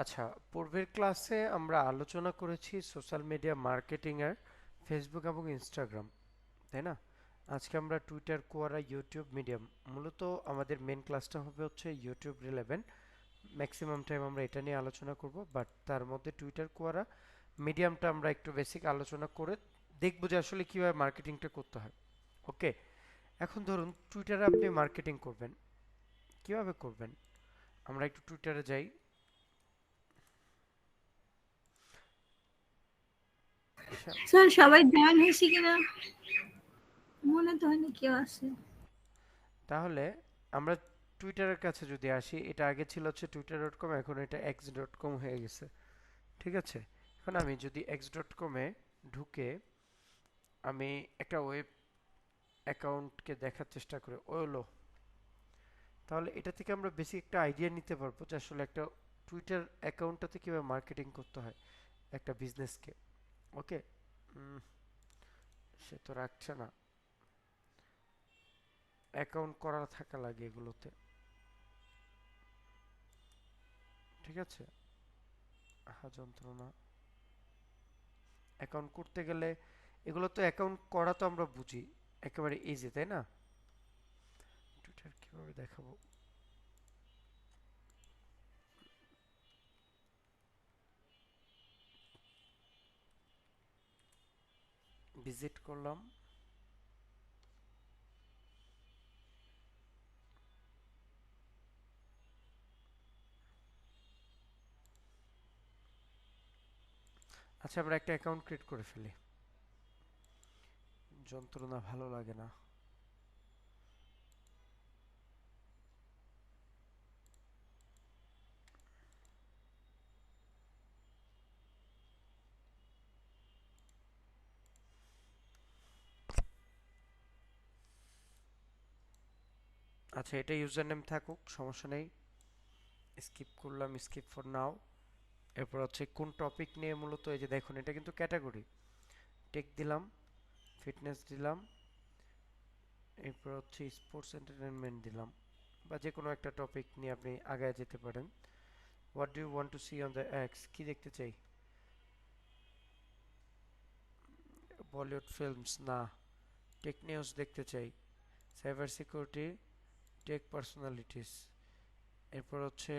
আচ্ছা পূর্বের ক্লাসে আমরা আলোচনা করেছি সোশ্যাল মিডিয়া মার্কেটিং এর ফেসবুক এবং ইনস্টাগ্রাম তাই না? আজকে আমরা টুইটার কোয়ারা ইউটিউব মিডিয়াম মূলত আমাদের মেন ক্লাসটা হবে হচ্ছে ইউটিউব রিলেভেন্ট ম্যাক্সিমাম টাইম আমরা এটা নিয়ে আলোচনা করব বাট তার মধ্যে টুইটার কোয়ারা মিডিয়ামটা আমরা একটু বেসিক আলোচনা করে দেখব যে আসলে কীভাবে মার্কেটিংটা করতে হয়। ওকে এখন ধরুন টুইটারে আপনি মার্কেটিং করবেন, কীভাবে করবেন? আমরা একটু টুইটারে যাই। স্যার সবাই জয়েন হয়েছে কিনা? মনে তো হয়নি কেউ আছে। তাহলে আমরা টুইটারের কাছে যদি আসি এটা আগে ছিল হচ্ছে টুইটার ডট কম এখন এটা এক্স ডট কম হয়ে গেছে। ঠিক আছে? এখন আমি যদি এক্স ডট কমে ঢুকে আমি একটা ওয়েব অ্যাকাউন্টকে দেখার চেষ্টা করি। ওলো তাহলে এটা থেকে আমরা বেশি একটা আইডিয়া নিতে পারব যে আসলে একটা টুইটার অ্যাকাউন্টটাতে কীভাবে মার্কেটিং করতে হয় একটা বিজনেসকে ওকে সে তো রাখছে না। অ্যাকাউন্ট করা থাকা লাগে এগুলোতে। ঠিক আছে? আহা, যন্ত্রণা। অ্যাকাউন্ট করতে গেলে এগুলো তো অ্যাকাউন্ট করা তো আমরা বুঝি। একেবারে ইজি তাই না? টুইটার কীভাবে দেখাবো? ভিজিট করলাম। আচ্ছা আমরা একটা অ্যাকাউন্ট ক্রিয়েট করে ফেলি। যন্ত্রণা ভালো লাগে না। আচ্ছা এটা ইউজার নেম থাকুক, সমস্যা নেই। স্কিপ করলাম স্কিপ ফর নাও এরপর হচ্ছে, কোন টপিক নিয়ে মূলত, এই যে দেখুন, এটা কিন্তু ক্যাটাগরি টেক দিলাম ফিটনেস দিলাম, এরপর হচ্ছে স্পোর্টস এন্টারটেনমেন্ট দিলাম, বা যে কোনো একটা টপিক নিয়ে আপনি আগায় যেতে পারেন। What do you want to see on the X কি দেখতে চাই? বলিউড ফিল্মস না। টেক নিউজ দেখতে চাই। সাইবার সিকিউরিটি টেক পার্সোনালিটিস এরপর হচ্ছে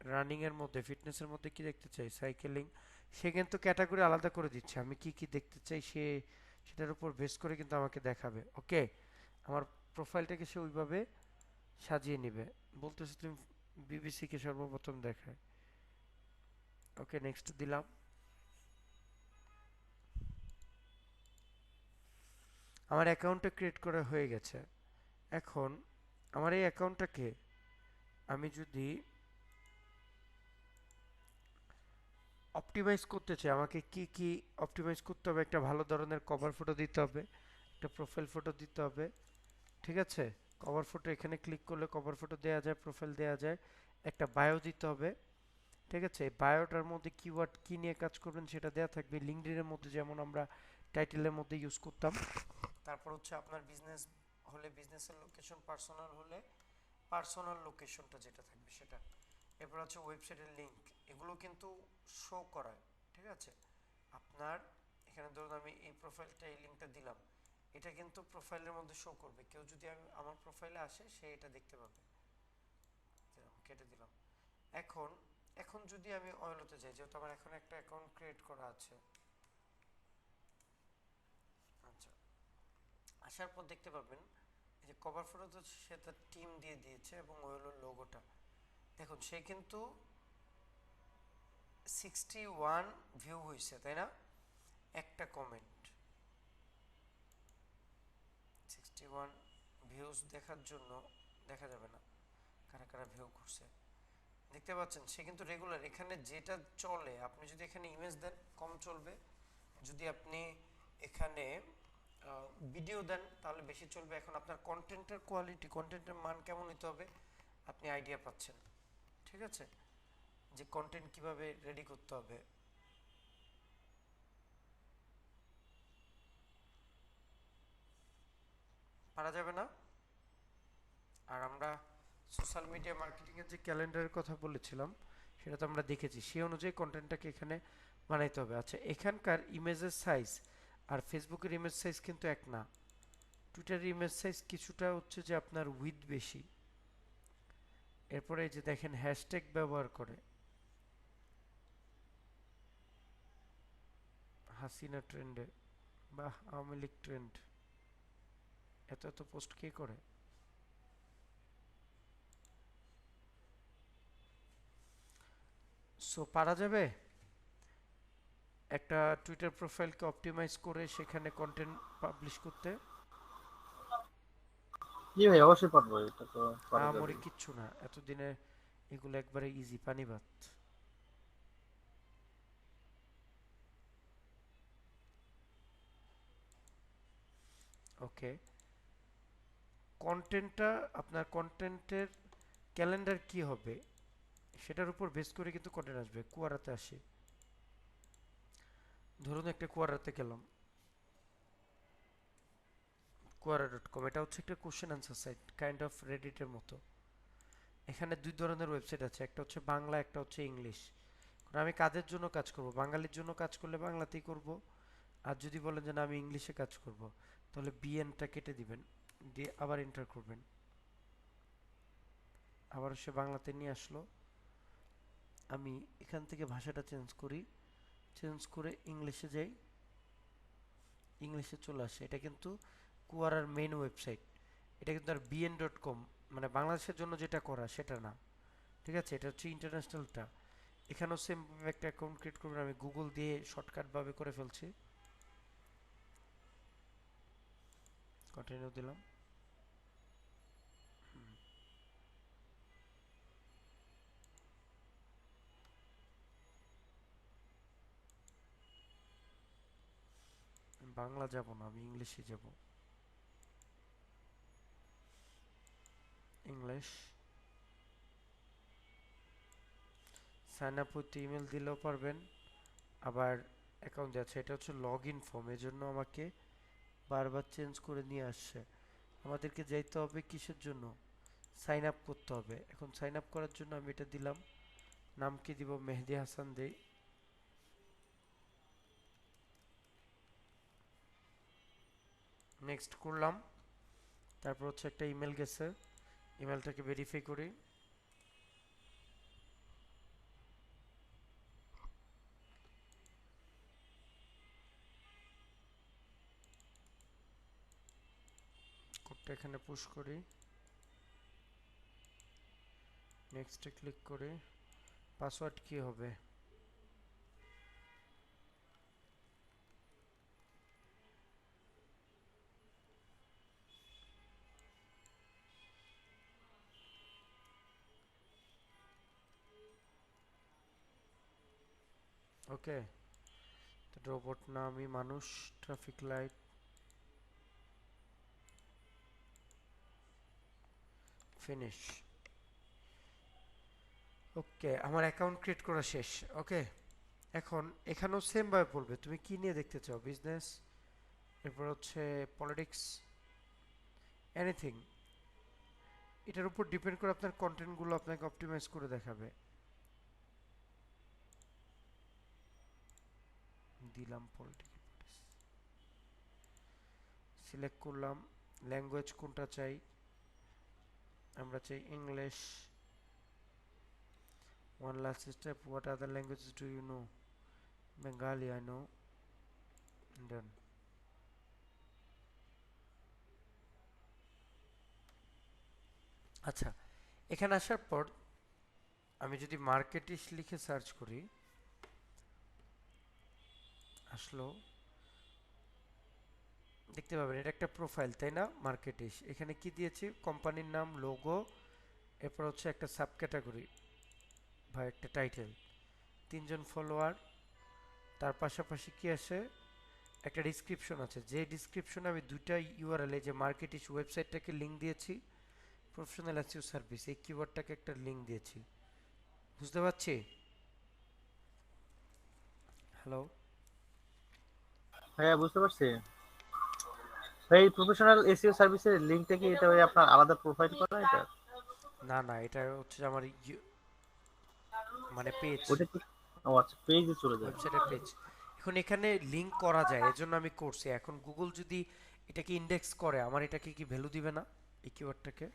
রানিং এর মধ্যে ফিটনেসের মধ্যে কি দেখতে চাই? সাইকেলিং সে কিন্তু ক্যাটাগরি আলাদা করে দিচ্ছে। আমি কি কি দেখতে চাই সে, সেটার উপর বেস করে কিন্তু আমাকে দেখাবে। ওকে আমার প্রোফাইলটাকে সে ওইভাবে সাজিয়ে নেবে। বলতেছে, তুমি বিবিসি কে সর্বপ্রথম দেখায়। ওকে নেক্সট দিলাম। আমার অ্যাকাউন্টটা ক্রিয়েট করা হয়ে গেছে। এখন আমার এই অ্যাকাউন্টটাকে আমি যদি অপটিমাইজ করতে চাই, আমাকে কি কি অপটিমাইজ করতে হবে? একটা ভালো ধরনের কভার ফটো দিতে হবে, একটা প্রোফাইল ফটো দিতে হবে, ঠিক আছে? কভার ফটো এখানে ক্লিক করলে কভার ফটো দেওয়া যায় প্রোফাইল দেওয়া যায়, একটা বায়ো দিতে হবে, ঠিক আছে? বায়োটার মধ্যে কিওয়ার্ড কি নিয়ে কাজ করবেন সেটা দেওয়া থাকবে। লিঙ্কডিনের মধ্যে যেমন আমরা টাইটেলের মধ্যে ইউজ করতাম, তারপর হচ্ছে আপনার বিজনেস হলে বিজনেসের লোকেশন পার্সোনাল হলে পার্সোনাল লোকেশনটা যেটা থাকবে সেটা। এরপর হচ্ছে ওয়েবসাইটের লিংক এগুলো কিন্তু শো করায়, ঠিক আছে? আপনার, এখানে ধরুন আমি এই প্রোফাইলটা এই লিঙ্কটা দিলাম, এটা কিন্তু প্রোফাইলের মধ্যে শো করবে। কেউ যদি আমি, আমার প্রোফাইলে আসে, সে এটা দেখতে পাবে। কেটে দিলাম। এখন এখন যদি আমি অয়েলতে যাই, যেহেতু আমার এখন একটা অ্যাকাউন্ট ক্রিয়েট করা আছে আচ্ছা আসার পর দেখতে পাবেন এই যে কভার ফটো তো সে তার টিম দিয়ে দিয়েছে এবং ওই হলো লোগোটা। দেখুন, সে কিন্তু সিক্সটি ওয়ান ভিউ হয়েছে, তাই না? একটা কমেন্ট সিক্সটি ওয়ান ভিউজ দেখার জন্য দেখা যাবে না, কারা কারা ভিউ করছে। দেখতে পাচ্ছেন, সে কিন্তু রেগুলার এখানে যেটা চলে, আপনি যদি এখানে ইমেজ দেন, কম চলবে। যদি আপনি এখানে ভিডিও দেন, তাহলে বেশি চলবে। এখন আপনার কন্টেন্টের কোয়ালিটি কন্টেন্টের মান কেমন হতে হবে, আপনি আইডিয়া পাচ্ছেন। ঠিক আছে? যে কন্টেন্ট কীভাবে রেডি করতে হবে। পারা যাবে না? আর আমরা সোশ্যাল মিডিয়া মার্কেটিংয়ের যে ক্যালেন্ডারের কথা বলেছিলাম, সেটা তো আমরা দেখেছি। সেই অনুযায়ী কন্টেন্টটাকে এখানে বানাইতে হবে। আচ্ছা এখানকার ইমেজের সাইজ আর ফেসবুকের ইমেজ সাইজ কিন্তু এক না। টুইটারের ইমেজ সাইজ কিছুটা হচ্ছে যে আপনার উইথ বেশি। এরপরে যে দেখেন হ্যাশট্যাগ ব্যবহার করে। হাসিনা ট্রেন্ডে বা আওয়ামী লীগ ট্রেন্ড এত এত পোস্ট কে করে? সো পারা যাবে? একটা টুইটার প্রোফাইলকে অপটিমাইজ করে সেখানে কন্টেন্ট পাবলিশ করতে। জি ভাই অবশ্যই পারব এটা তো আমারই কিচ্ছু না এতদিনে এগুলো একবারে ইজি পানি ভাত ওকে কন্টেন্টটা আপনার কন্টেন্টের ক্যালেন্ডার কি হবে সেটার উপর বেস করে কিন্তু কন্টেন্ট আসবে কুয়ারাতে আসে। ধরুন একটা কোয়ারাতে গেলাম। কোয়ারা ডট কম এটা হচ্ছে একটা question answer site kind of রেডিটের মতো। এখানে দুই ধরনের ওয়েবসাইট আছে, একটা হচ্ছে বাংলা, একটা হচ্ছে ইংলিশ। আমি কাদের জন্য কাজ করব, বাঙালির জন্য কাজ করলে বাংলাতেই করব, আর যদি বলেন যে না, আমি ইংলিশে কাজ করব, তাহলে বিএনটা কেটে দিবেন, দিয়ে আবার এন্টার করবেন। আবার সে বাংলাতে নিয়ে আসলো। আমি এখান থেকে ভাষাটা চেঞ্জ করি। চেঞ্জ করে ইংলিশে যাই ইংলিশে চলে আসে। এটা কিন্তু কুয়ারার মেইন ওয়েবসাইট এটা কিন্তু আর বিএন ডট কম মানে বাংলাদেশের জন্য যেটা করা সেটা না। ঠিক আছে? এটা হচ্ছে ইন্টারন্যাশনালটা এখানেও সেম একটা অ্যাকাউন্ট ক্রিয়েট করবেন। আমি গুগল দিয়ে শর্টকাট ভাবে করে ফেলছি। কন্টিনিউ দিলাম। বাংলা যাব না, আমি ইংলিশে যাব। English sign up with email দিলেও পারবেন। আবার অ্যাকাউন্ট আছে, এটা হচ্ছে লগ ইন ফর্ম এর জন্য আমাকে বারবার চেঞ্জ করে নিয়ে আসছে। আমাদেরকে যাইতে হবে কিসের জন্য? সাইন আপ করতে হবে। এখন সাইন আপ করার জন্য আমি এটা দিলাম। নাম কি দিব? মেহেদি হাসান দেই নেক্সট করলাম। তারপর হচ্ছে একটা ইমেল গেছে। ইমেলটাকে ভেরিফাই করি। কোডটা এখানে পুশ করি। নেক্সটে ক্লিক করি। পাসওয়ার্ড কি হবে? ওকে রোবট না আমি মানুষ ট্রাফিক লাইট ফিনিশ ওকে আমার অ্যাকাউন্ট ক্রিয়েট করা শেষ ওকে এখন এখানেও সেম ভাবে বলবে, তুমি কি নিয়ে দেখতে চাও? বিজনেস এরপর হচ্ছে পলিটিক্স এনিথিং এটার উপর ডিপেন্ড করে আপনার কন্টেন্টগুলো আপনাকে অপটিমাইজ করে দেখাবে। দিলাম পলিটিক্যাল সিলেক্ট করলাম ল্যাঙ্গুয়েজ কোনটা চাই? আমরা চাই English one last step, what other languages do you know? Bengali, i know. Done. আচ্ছা এখানে আসার পর আমি যদি মার্কেটিশ লিখে সার্চ করি আসলো। দেখতে পাবেন, এটা একটা প্রোফাইল তাই না? মার্কেটিশ এখানে কি দিয়েছি? কোম্পানির নাম লোগো এরপর হচ্ছে একটা সাব ক্যাটাগরি বা একটা টাইটেল তিনজন ফলোয়ার তার পাশাপাশি কি আছে? একটা ডিসক্রিপশন আছে। যে ডিসক্রিপশনে আমি দুইটা ইউআরএল যে মার্কেট ইস্যু ওয়েবসাইটটাকে লিঙ্ক দিয়েছি প্রফেশনাল অ্যাসিউ সার্ভিস এই কিওয়ার্ডটাকে একটা লিঙ্ক দিয়েছি। বুঝতে পারছি? হ্যালো হ্যাঁ বুঝতে পারছি। ভাই প্রফেশনাল এসইও সার্ভিসের লিংকটা কি এটা ভাই আপনার আলাদা প্রোফাইল করা এটা? না না এটা হচ্ছে আমার মানে পেজ ওটা ও আচ্ছা পেজে চলে যাবে ওয়েবসাইটের পেজ এখন এখানে লিংক করা যায় এজন্য আমি করছি। এখন গুগল যদি এটাকে ইন্ডেক্স করে আমার এটাকে কি ভ্যালু দিবে না? এই কিওয়ার্ডটাকে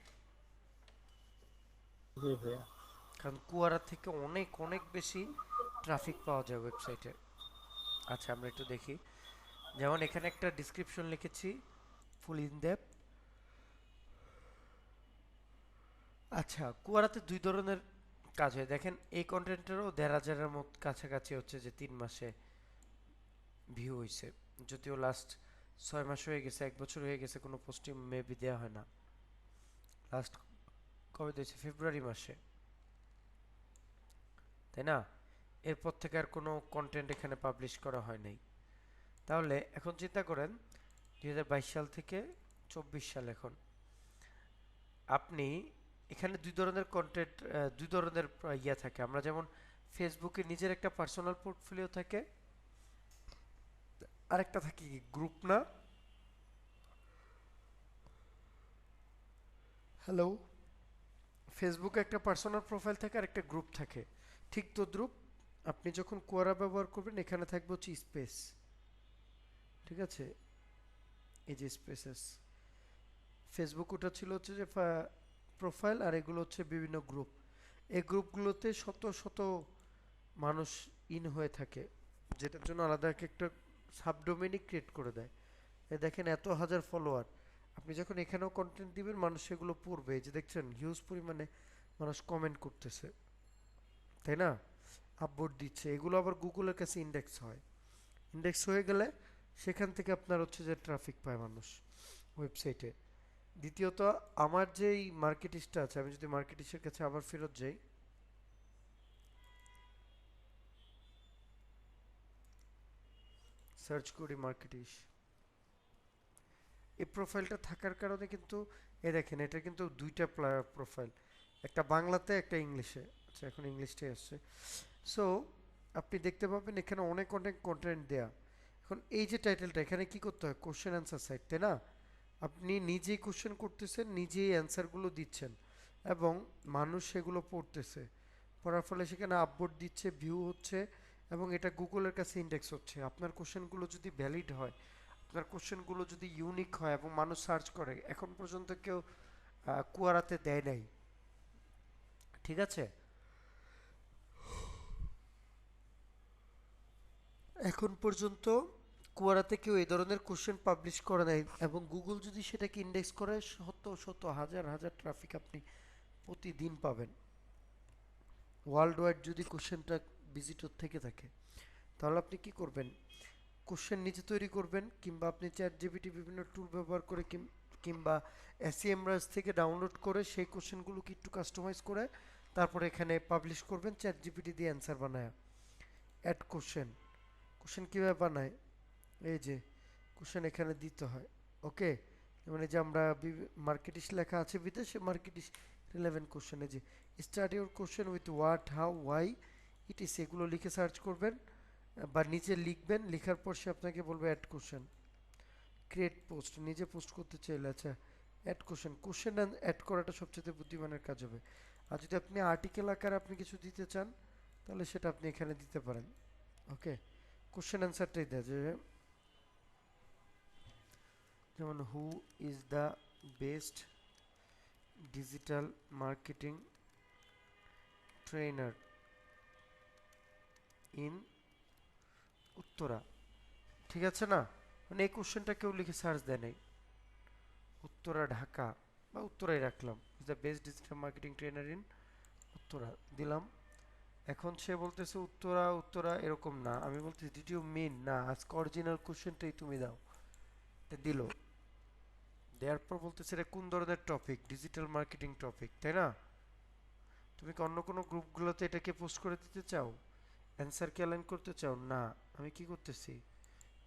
কারণ কুয়ারা থেকে অনেক অনেক বেশি ট্রাফিক পাওয়া যায় ওয়েবসাইটে আচ্ছা আমরা একটু দেখি। যেমন এখানে একটা ডিসক্রিপশন লিখেছি ফুল ইন আচ্ছা কুয়ারাতে দুই ধরনের কাজ হয়। দেখেন, এই কন্টেন্টেরও দেড় হাজারের মত কাছাকাছি হচ্ছে যে তিন মাসে ভিউ হয়েছে যদিও লাস্ট ছয় মাস হয়ে গেছে, এক বছর হয়ে গেছে, কোনো পোস্টিং মেবি দেওয়া হয় না। লাস্ট কবে দিয়েছে? ফেব্রুয়ারি মাসে। তাই না? এরপর থেকে আর কোনো কন্টেন্ট এখানে পাবলিশ করা হয় নাই। তাহলে এখন চিন্তা করেন দু হাজার বাইশ সাল থেকে চব্বিশ সাল এখন। আপনি এখানে দুই ধরনের কন্টেন্ট দুই ধরনের ইয়ে থাকে। আমরা যেমন ফেসবুকে নিজের একটা পার্সোনাল পোর্টফোলিও থাকে, আরেকটা থাকে কি গ্রুপ না? হ্যালো ফেসবুকে একটা পার্সোনাল প্রোফাইল থাকে আর একটা গ্রুপ থাকে। ঠিক তদ্রুপ আপনি যখন কোয়ারা ব্যবহার করবেন, এখানে থাকবে হচ্ছে স্পেস ঠিক আছে? এই যে স্পেসেস ফেসবুক ওটা ছিল হচ্ছে যে প্রোফাইল আর এগুলো হচ্ছে বিভিন্ন গ্রুপ এই গ্রুপগুলোতে শত শত মানুষ ইন হয়ে থাকে, যেটার জন্য আলাদা এক একটা সাবডোমেনই ক্রিয়েট করে দেয়। এ দেখেন এত হাজার ফলোয়ার আপনি যখন এখানেও কন্টেন্ট দিবেন, মানুষ সেগুলো পড়বে। যে দেখছেন হিউজ পরিমাণে মানুষ কমেন্ট করতেছে। তাই না? আপবোর্ড দিচ্ছে। এগুলো আবার গুগলের কাছে ইন্ডেক্স হয়। ইন্ডেক্স হয়ে গেলে সেখান থেকে আপনার হচ্ছে যে ট্রাফিক পায় মানুষ ওয়েবসাইটে দ্বিতীয়ত, আমার যেই মার্কেটিসটা আছে, আমি যদি মার্কেটিসের কাছে আবার ফেরত যাই সার্চ করি মার্কেটিস এই প্রোফাইলটা থাকার কারণে কিন্তু এ দেখেন, এটা কিন্তু দুইটা প্রোফাইল একটা বাংলাতে, একটা ইংলিশে। আচ্ছা এখন ইংলিশটাই আসছে। সো আপনি দেখতে পাবেন এখানে অনেক অনেক কন্টেন্ট দেয়া। এখন এই যে টাইটেলটা এখানে কি করতে হয়? কোশ্চেন অ্যান্সার সাইট তাই না? আপনি নিজেই কোশ্চেন করতেছেন, নিজেই অ্যান্সারগুলো দিচ্ছেন এবং মানুষ সেগুলো পড়তেছে। পড়ার ফলে সেখানে আপবোর্ড দিচ্ছে ভিউ হচ্ছে এবং এটা গুগলের কাছে ইন্ডেক্স হচ্ছে। আপনার কোশ্চেনগুলো যদি ভ্যালিড হয়, আপনার কোশ্চেনগুলো যদি ইউনিক হয় এবং মানুষ সার্চ করে, এখন পর্যন্ত কেউ কুয়ারাতে দেয় নাই। ঠিক আছে? এখন পর্যন্ত কুয়ারাতে কেউ এই ধরনের কোশ্চেন পাবলিশ করে নাই এবং গুগল যদি সেটাকে ইন্ডেক্স করে, শত শত, হাজার হাজার ট্রাফিক আপনি প্রতিদিন পাবেন। ওয়ার্ল্ড ওয়াইড যদি কোশ্চেনটা ভিজিটর থেকে থাকে, তাহলে আপনি কি করবেন? কোশ্চেন নিজে তৈরি করবেন, কিংবা আপনি চ্যাট জিপিটি বিভিন্ন টুল ব্যবহার করে কিংবা এসিএমরাজ থেকে ডাউনলোড করে সেই কোশ্চেনগুলোকে একটু কাস্টমাইজ করে, তারপরে এখানে পাবলিশ করবেন চ্যাট জিপিটি দিয়ে অ্যান্সার বানায়। অ্যাড কোশ্চেন কোশ্চেন কীভাবে বানায় এই যে কোশ্চেন এখানে দিতে হয় ওকে মানে যে আমরা মার্কেটিস লেখা আছে বিদেশে মার্কেটিস রিলেভেন্ট কোশ্চেন যে start your question with what how why it is এগুলো লিখে সার্চ করবেন, বা নিচে লিখবেন, লেখার পর সে আপনাকে বলবে অ্যাড কোশ্চেন ক্রিয়েট পোস্ট নিজে পোস্ট করতে চাইলে আচ্ছা অ্যাড কোশ্চেন কোশ্চেন অ্যাড করাটা সবচেয়ে বুদ্ধিমানের কাজ হবে। আর যদি আপনি আর্টিকেল আকারে আপনি কিছু দিতে চান, তাহলে সেটা আপনি এখানে দিতে পারেন ওকে কোশ্চেন অ্যান্সারটাই দেয় যে, যেমন who is the best digital marketing trainer in Uttara? ঠিক আছে না? মানে এই কোশ্চেনটা কেউ লিখে সার্চ দেয় নাই। উত্তরা, ঢাকা বা উত্তরাই রাখলাম। Is the best digital marketing trainer in Uttara? দিলাম। এখন সে বলতেছে, উত্তরা উত্তরা এরকম না। আমি বলতেছি ইউ মিন না, আজকে অরিজিনাল কোশ্চেনটাই তুমি দাও। দিল। দেওয়ার পর বলতেছে, এটা কোন ধরনের টপিক ডিজিটাল মার্কেটিং টপিক তাই না? তুমি কি অন্য কোনো গ্রুপগুলোতে এটাকে পোস্ট করে দিতে চাও? অ্যান্সার কি অ্যালাইন করতে চাও? না। আমি কি করতেছি?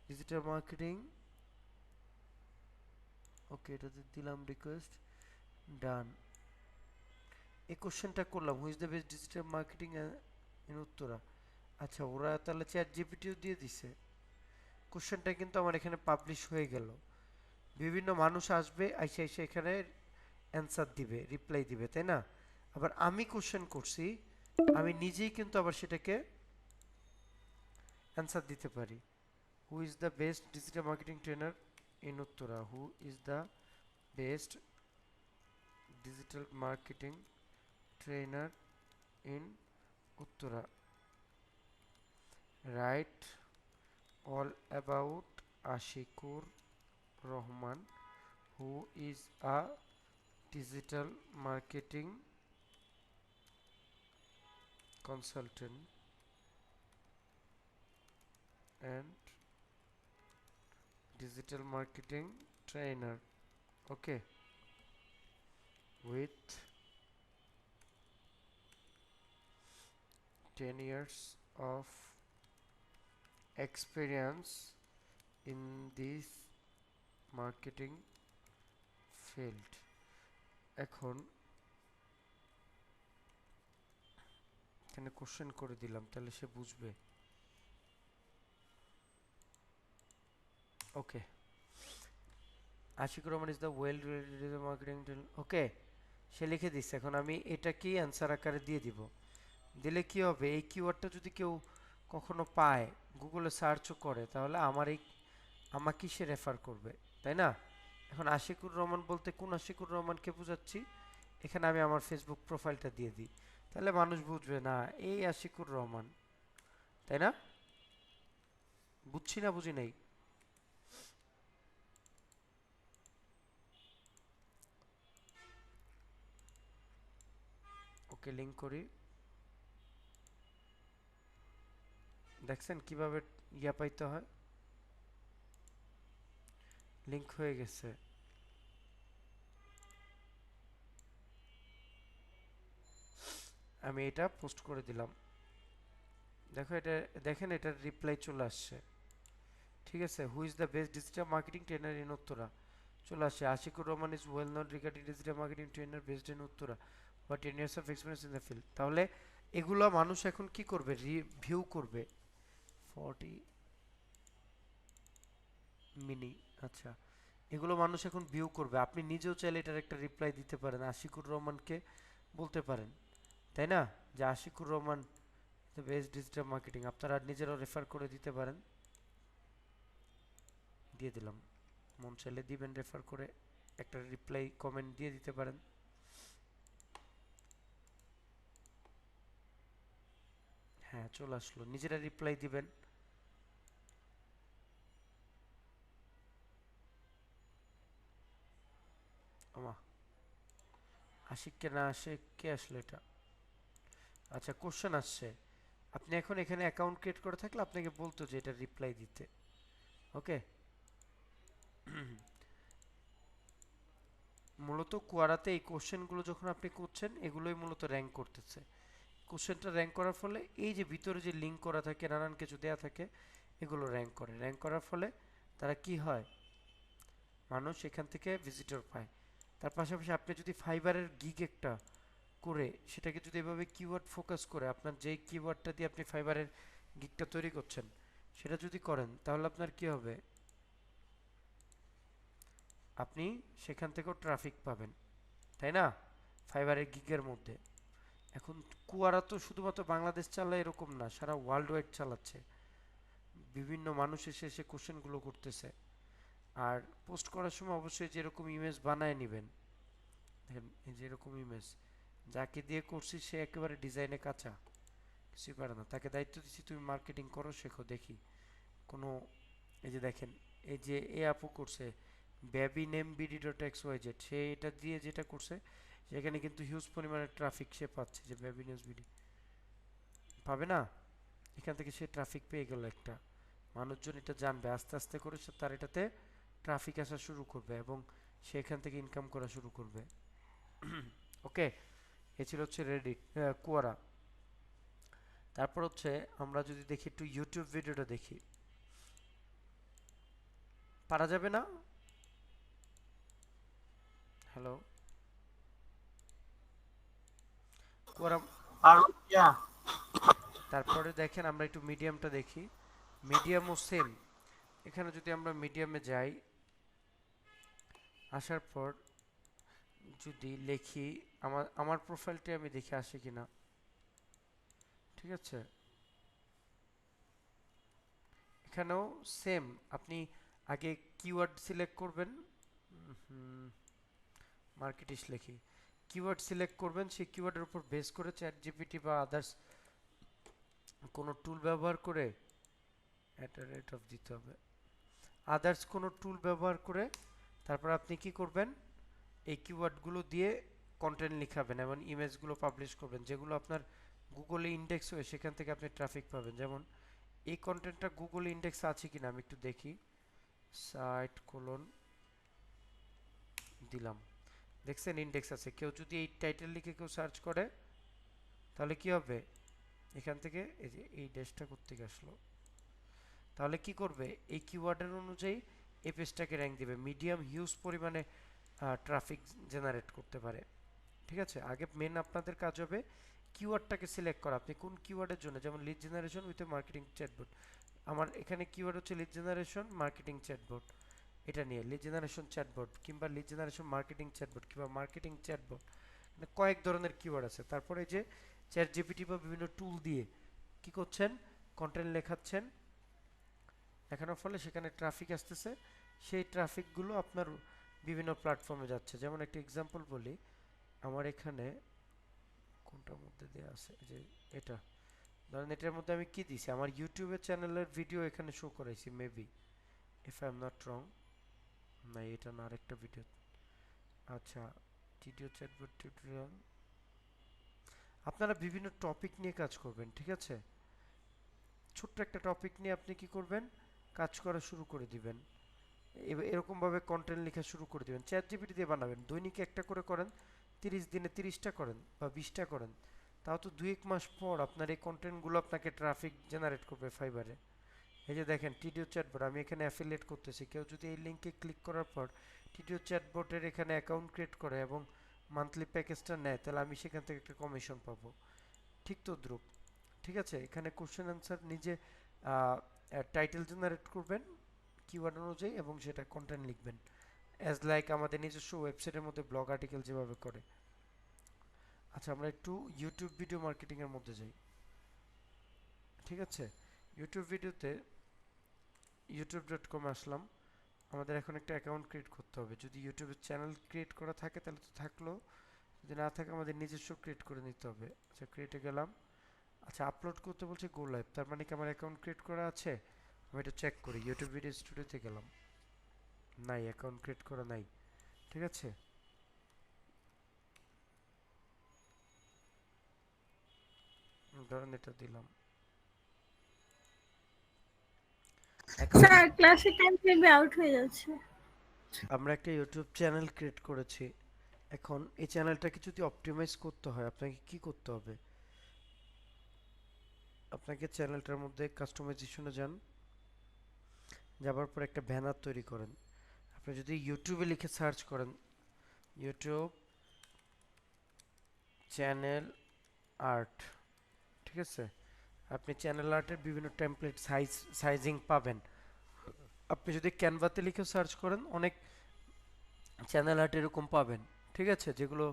ডিজিটাল মার্কেটিং ওকে, এটাতে দিলাম রিকোয়েস্ট ডান এই কোশ্চেনটা করলাম who is the best digital marketing in Uttara. আচ্ছা ওরা তাহলে চ্যাট জিপিটিও দিয়ে দিছে। কোশ্চেনটা কিন্তু আমার এখানে পাবলিশ হয়ে গেল। বিভিন্ন মানুষ আসবে, আইসে আইসে এখানে অ্যান্সার দিবে রিপ্লাই দিবে, তাই না? আবার আমি কোশ্চেন করছি, আমি নিজেই কিন্তু আবার সেটাকে অ্যান্সার দিতে পারি। Who is the best digital marketing trainer in Uttara. Who is the best digital marketing trainer in Uttara. Write all about Ashikur Rahman who is a digital marketing consultant and digital marketing trainer. Okay. With 10 years of experience in this marketing field. এখন এখানে question করে দিলাম, তাহলে সে বুঝবে। Okay Ashikur Rahman is the well related marketing okay সে লিখে দিচ্ছে এখন আমি এটা কি অ্যান্সার আকারে দিয়ে দিব? দিলে কি হবে? এই কিওয়ার্ডটা যদি কেউ কখনো পায় গুগলে সার্চও করে, তাহলে আমার এই আমাকে সে রেফার করবে? তাই না? এখন আশিকুর রহমান বলতে কোন আশিকুর রহমানকে বোঝাচ্ছি? এখানে আমি আমার ফেসবুক প্রোফাইলটা দিয়ে দিই। তাহলে মানুষ বুঝবে, না, এই আশিকুর রহমান। তাই না? বুঝছি না, বুঝি নাই? ওকে লিঙ্ক করি। দেখছেন কীভাবে ইয়া পাইতে হয়? লিংক হয়ে গেছে। আমি এটা পোস্ট করে দিলাম। দেখো এটা, দেখেন এটার রিপ্লাই চলে আসছে। ঠিক আছে who is the best digital marketing trainer in Uttara চলে আসছে Ashikur Rahman is well known regarding digital marketing trainer best in Uttara বা ten years of experience in the field তাহলে এগুলো মানুষ এখন কি করবে? রিভিউ করবে। ফর্টি মিনি আচ্ছা। এগুলো মানুষ এখন ভিউ করবে। আপনি নিজেও চাইলে এটার একটা রিপ্লাই দিতে পারেন। আশিকুর রহমানকে বলতে পারেন। তাই না? যে Ashikur Rahman best digital marketing আপনারা নিজেরাও রেফার করে দিতে পারেন। দিয়ে দিলাম। মন চাইলে দিবেন রেফার করে একটা রিপ্লাই কমেন্ট দিয়ে দিতে পারেন। হ্যাঁ চলে আসলো। নিজেরা রিপ্লাই দিবেন। আমা আশিক কে না আসে কে আসলো এটা? আচ্ছা কোশ্চেন আসছে। আপনি এখন এখানে অ্যাকাউন্ট ক্রিয়েট করে থাকলে আপনাকে বলতো যে এটা রিপ্লাই দিতে। ওকে মূলত কোয়ারাতে এই কোশ্চেনগুলো যখন আপনি করছেন, এগুলোই মূলত র্যাঙ্ক করতেছে। কোশ্চেনটা র্যাঙ্ক করার ফলে এই যে ভিতরে যে লিঙ্ক করা থাকে, নানান কিছু দেয়া থাকে, এগুলো র্যাঙ্ক করে। র্যাঙ্ক করার ফলে তারা কি হয়? মানুষ এখান থেকে ভিজিটর পায়। তার পাশাপাশি আপনি যদি ফাইবারের গিগ একটা করে সেটাকে যদি এভাবে কিওয়ার্ড ফোকাস করে আপনার যেই কিওয়ার্ডটা দিয়ে আপনি ফাইবারের গিগটা তৈরি করছেন, সেটা যদি করেন, তাহলে আপনার কি হবে? আপনি সেখান থেকেও ট্রাফিক পাবেন, তাই না? ফাইবারের গিগের মধ্যে। এখন কুয়ারা তো শুধুমাত্র বাংলাদেশ চালায় এরকম না, সারা ওয়ার্ল্ড ওয়াইড চালাচ্ছে। বিভিন্ন মানুষ এসে এসে কোশ্চেনগুলো করতেছে। আর পোস্ট করার সময় অবশ্যই যেরকম ইমেজ বানায় নেবেন যেরকম ইমেজ যাকে দিয়ে করছি সে একেবারে ডিজাইনে কাঁচা, কিছুই পারে না। তাকে দায়িত্ব দিচ্ছি তুমি মার্কেটিং করো, শেখো, দেখি। কোনো, এই যে দেখেন, এই যে এ আপু করছে baby name BD dot X Y Z সে এটা দিয়ে যেটা করছে, সেখানে কিন্তু হিউজ পরিমাণে ট্রাফিক সে পাচ্ছে যে বেবি নিউজ বিডি পাবে না? এখান থেকে সে ট্রাফিক পেয়ে গেল একটা। মানুষজন এটা জানবে, আস্তে আস্তে করে সে তার এটাতে ট্রাফিক আসা শুরু করবে এবং সে এখান থেকে ইনকাম করা শুরু করবে। ওকে এ ছিল হচ্ছে রেডিট কুয়ারা তারপর হচ্ছে আমরা যদি দেখি একটু ইউটিউব ভিডিওটা দেখি। পারা যাবে না? হ্যালো কুয়ারা আর তারপরে দেখেন আমরা একটু মিডিয়ামটা দেখি। মিডিয়ামও সেম এখানে যদি আমরা মিডিয়ামে যাই আসার পর যদি লিখি, আমার আমার প্রোফাইলটি আমি দেখে আসি কিনা। ঠিক আছে? এখানেও সেম আপনি আগে কিওয়ার্ড সিলেক্ট করবেন। মার্কেটিশ লিখি। কিওয়ার্ড সিলেক্ট করবেন, সেই কিওয়ার্ডের উপর বেস করে চ্যাট জিপিটি বা আদার্স কোনো টুল ব্যবহার করে অ্যাট রেট অফ দিতে হবে। আদার্স কোনো টুল ব্যবহার করে তারপর আপনি কি করবেন? এই কিওয়ার্ডগুলো দিয়ে কন্টেন্ট লিখাবেন এবং ইমেজগুলো পাবলিশ করবেন, যেগুলো আপনার গুগলে ইন্ডেক্স হয়ে সেখান থেকে আপনি ট্রাফিক পাবেন। যেমন, এই কন্টেন্টটা গুগলে ইন্ডেক্স আছে কিনা আমি একটু দেখি। সাইট কোলন দিলাম। দেখছেন ইন্ডেক্স আছে। কেউ যদি এই টাইটেল লিখে কেউ সার্চ করে, তাহলে কি হবে? এখান থেকে এই যে, এই ড্যাশটা কোত্থেকে আসলো? তাহলে কি করবে? এই কিওয়ার্ডের অনুযায়ী এই পেজটাকে র্যাঙ্ক দিবে। মিডিয়াম হিউজ পরিমাণে ট্রাফিক জেনারেট করতে পারে। ঠিক আছে? আগে মেন আপনাদের কাজ হবে কিওয়ার্ডটাকে সিলেক্ট করা। আপনি কোন কিওয়ার্ডের জন্য, যেমন lead generation with marketing chatbot আমার এখানে কিওয়ার্ড হচ্ছে লিড জেনারেশন মার্কেটিং চ্যাটবোর্ড এটা নিয়ে লিড জেনারেশন চ্যাটবোর্ড কিংবা লিড জেনারেশন মার্কেটিং চ্যাটবোর্ড কিংবা মার্কেটিং চ্যাটবোর্ড মানে কয়েক ধরনের কিওয়ার্ড আছে। তারপরে এই যে চ্যাট জিপিটি বা বিভিন্ন টুল দিয়ে কি করছেন? কন্টেন্ট লেখাচ্ছেন। লেখানোর ফলে সেখানে ট্রাফিক আসতেছে। সেই ট্রাফিকগুলো আপনার বিভিন্ন প্ল্যাটফর্মে যাচ্ছে। যেমন একটা এক্সাম্পল বলি, আমার এখানে কোনটার মধ্যে দেওয়া আছে? যে এটা। ধরেন এটার মধ্যে আমি কি দিছি? আমার ইউটিউবের চ্যানেলের ভিডিও এখানে শো করাইছি maybe if I am not wrong না এটা না, আরেকটা ভিডিও আচ্ছা ভিডিও চ্যাটবোর্ড টিউটোরিয়াল আপনারা বিভিন্ন টপিক নিয়ে কাজ করবেন, ঠিক আছে? ছোট্ট একটা টপিক নিয়ে আপনি কি করবেন? কাজ করা শুরু করে দিবেন। এরকমভাবে কন্টেন্ট লেখা শুরু করে দিবেন। চ্যাট জিপিটি দিয়ে বানাবেন। দৈনিক একটা করে করেন, তিরিশ দিনে তিরিশটা করেন বা বিশটা করেন। তাও তো দুই এক মাস পর আপনার এই কন্টেন্টগুলো আপনাকে ট্রাফিক জেনারেট করবে ফাইবারে এই যে দেখেন টিডিও চ্যাটবোর্ড আমি এখানে অ্যাফিলিয়েট করতেছি। কেউ যদি এই লিঙ্কে ক্লিক করার পর টিডিও চ্যাটবোর্ডের এখানে অ্যাকাউন্ট ক্রিয়েট করে এবং মান্থলি প্যাকেজটা নেয়, তাহলে আমি সেখান থেকে একটা কমিশন পাবো। ঠিক তো দ্রুপ ঠিক আছে? এখানে কোশ্চেন অ্যান্সার নিজে টাইটেল জেনারেট করবেন। কিওয়ার্ড অনুযায়ী এবং সেটা কন্টেন্ট লিখবেন। অ্যাজ লাইক আমাদের নিজস্ব ওয়েবসাইটের মধ্যে ব্লগ আর্টিকেল যেভাবে করে। আচ্ছা আমরা একটু ইউটিউব ভিডিও মার্কেটিংয়ের মধ্যে যাই। ঠিক আছে? ইউটিউব ভিডিওতে ইউটিউব ডট কম আসলাম। আমাদের এখন একটা অ্যাকাউন্ট ক্রিয়েট করতে হবে। যদি ইউটিউবের চ্যানেল ক্রিয়েট করা থাকে, তাহলে তো থাকল। যদি না থাকে, আমাদের নিজস্ব ক্রিয়েট করে নিতে হবে। আচ্ছা ক্রিয়েটে গেলাম। আচ্ছা আপলোড করতে বলছে গো লাইভ তার মানে কি আমার অ্যাকাউন্ট ক্রিয়েট করা আছে? আমি এটা চেক করি ইউটিউব ভিডিও স্টুডিওতে গেলাম। নাই অ্যাকাউন্ট ক্রিয়েট করা নাই ঠিক আছে? ধরেন এটা দিলাম। স্যার ক্লাসে টাইম আউট হয়ে যাচ্ছে। আমরা একটা ইউটিউব চ্যানেল ক্রিয়েট করেছি। এখন এই চ্যানেলটাকে যদি অপটিমাইজ করতে হয় আপনাকে কি করতে হবে? আপনাকে চ্যানেলটার মধ্যে কাস্টমাইজেশনে যান। যাবার পর একটা ব্যানার তৈরি করেন। আপনি যদি ইউটিউবে লিখে সার্চ করেন ইউটিউব চ্যানেল আর্ট ঠিক আছে? আপনি চ্যানেল আর্টের বিভিন্ন টেমপ্লেট সাইজ সাইজিং পাবেন। আপনি যদি ক্যানভাতে লিখে সার্চ করেন, অনেক চ্যানেল আর্ট এরকম পাবেন, ঠিক আছে? যেগুলো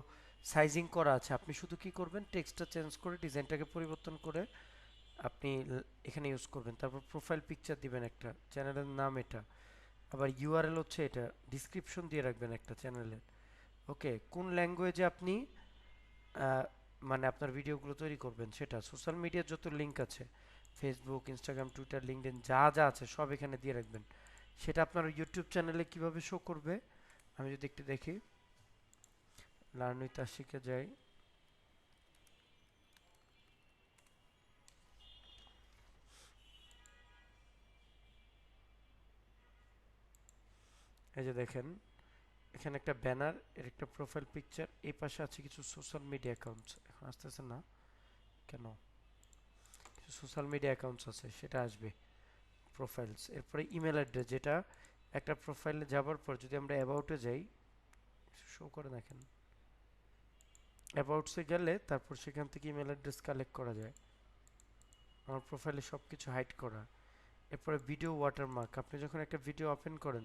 সাইজিং করা আছে। আপনি শুধু কি করবেন? টেক্সটটা চেঞ্জ করে ডিজাইনটাকে পরিবর্তন করে আপনি এখানে ইউজ করবেন। তারপর প্রোফাইল পিকচার দিবেন একটা চ্যানেলের নাম এটা। আবার ইউআরএল হচ্ছে এটা ডিসক্রিপশন দিয়ে রাখবেন একটা চ্যানেলের ওকে কোন ল্যাঙ্গুয়েজে আপনি মানে আপনার ভিডিওগুলো তৈরি করবেন সেটা? সোশ্যাল মিডিয়ার যত লিঙ্ক আছে ফেসবুক ইনস্টাগ্রাম টুইটার লিঙ্কডইন যা যা আছে, সব এখানে দিয়ে রাখবেন। সেটা আপনার ইউটিউব চ্যানেলে কীভাবে শো করবে? আমি যদি একটু দেখি। লার্ন উইথ আশিকে যাই এই যে দেখেন, এখানে একটা ব্যানার এর একটা প্রোফাইল পিকচার এই পাশে আছে কিছু সোশ্যাল মিডিয়া অ্যাকাউন্টস এখন আসতেছে না? কেন? কিছু সোশ্যাল মিডিয়া অ্যাকাউন্টস আছে, সেটা আসবে। প্রোফাইলস এরপরে ইমেল অ্যাড্রেস যেটা একটা প্রোফাইলে যাবার পর যদি আমরা অ্যাবাউটে যাই শো করে দেখেন। অ্যাবাউটসে গেলে তারপর সেখান থেকে ইমেল অ্যাড্রেস কালেক্ট করা যায়। আমার প্রোফাইলে সব কিছু হাইড করা। এরপরে ভিডিও ওয়াটারমার্ক আপনি যখন একটা ভিডিও ওপেন করেন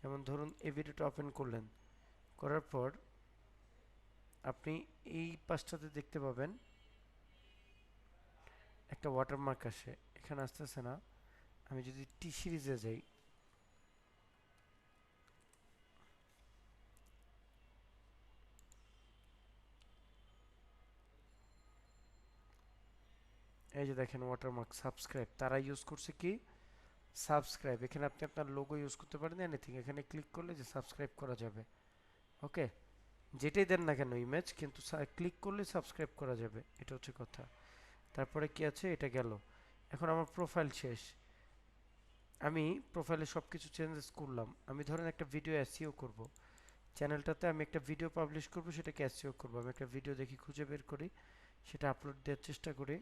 যেমন ধরুন এই ভিডিওটা ওপেন করলেন। করার পর আপনি এই পাশটাতে দেখতে পাবেন, একটা ওয়াটারমার্ক আসে। এখানে আসতেছে না, আমি যদি টি সিরিজে যাই, এই যে দেখেন ওয়াটারমার্ক সাবস্ক্রাইব তারা ইউজ করছে কি? সাবস্ক্রাইব। এখানে আপনি আপনার লোগো ইউজ করতে পারেন এনিথিং এখানে ক্লিক করলে যে সাবস্ক্রাইব করা যাবে। ওকে যেটাই দেন না কেন ইমেজ কিন্তু ক্লিক করলে সাবস্ক্রাইব করা যাবে। এটা হচ্ছে কথা। তারপরে কি আছে? এটা গেল। এখন আমার প্রোফাইল শেষ। আমি প্রোফাইলে সব কিছু চেঞ্জেস করলাম। আমি ধরেন একটা ভিডিও এসইও করব। চ্যানেলটাতে আমি একটা ভিডিও পাবলিশ করব, সেটাকে এসইও করব। আমি একটা ভিডিও দেখি, খুঁজে বের করি। সেটা আপলোড দেওয়ার চেষ্টা করি।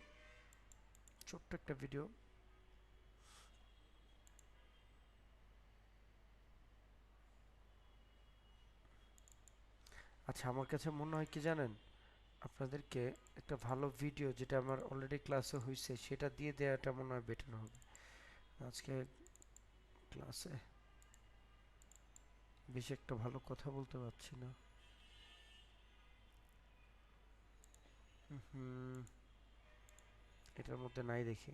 ছোট্ট একটা ভিডিও আচ্ছা আমার কাছে মনে হয় কি জানেন? আপনাদেরকে একটা ভালো ভিডিও যেটা আমার অলরেডি ক্লাসে হয়েছে সেটা দিয়ে দেওয়াটা মনে হয় বেটার হবে। আজকে ক্লাসে বেশি একটা ভালো কথা বলতে পারছি না। এটার মধ্যে নাই দেখি।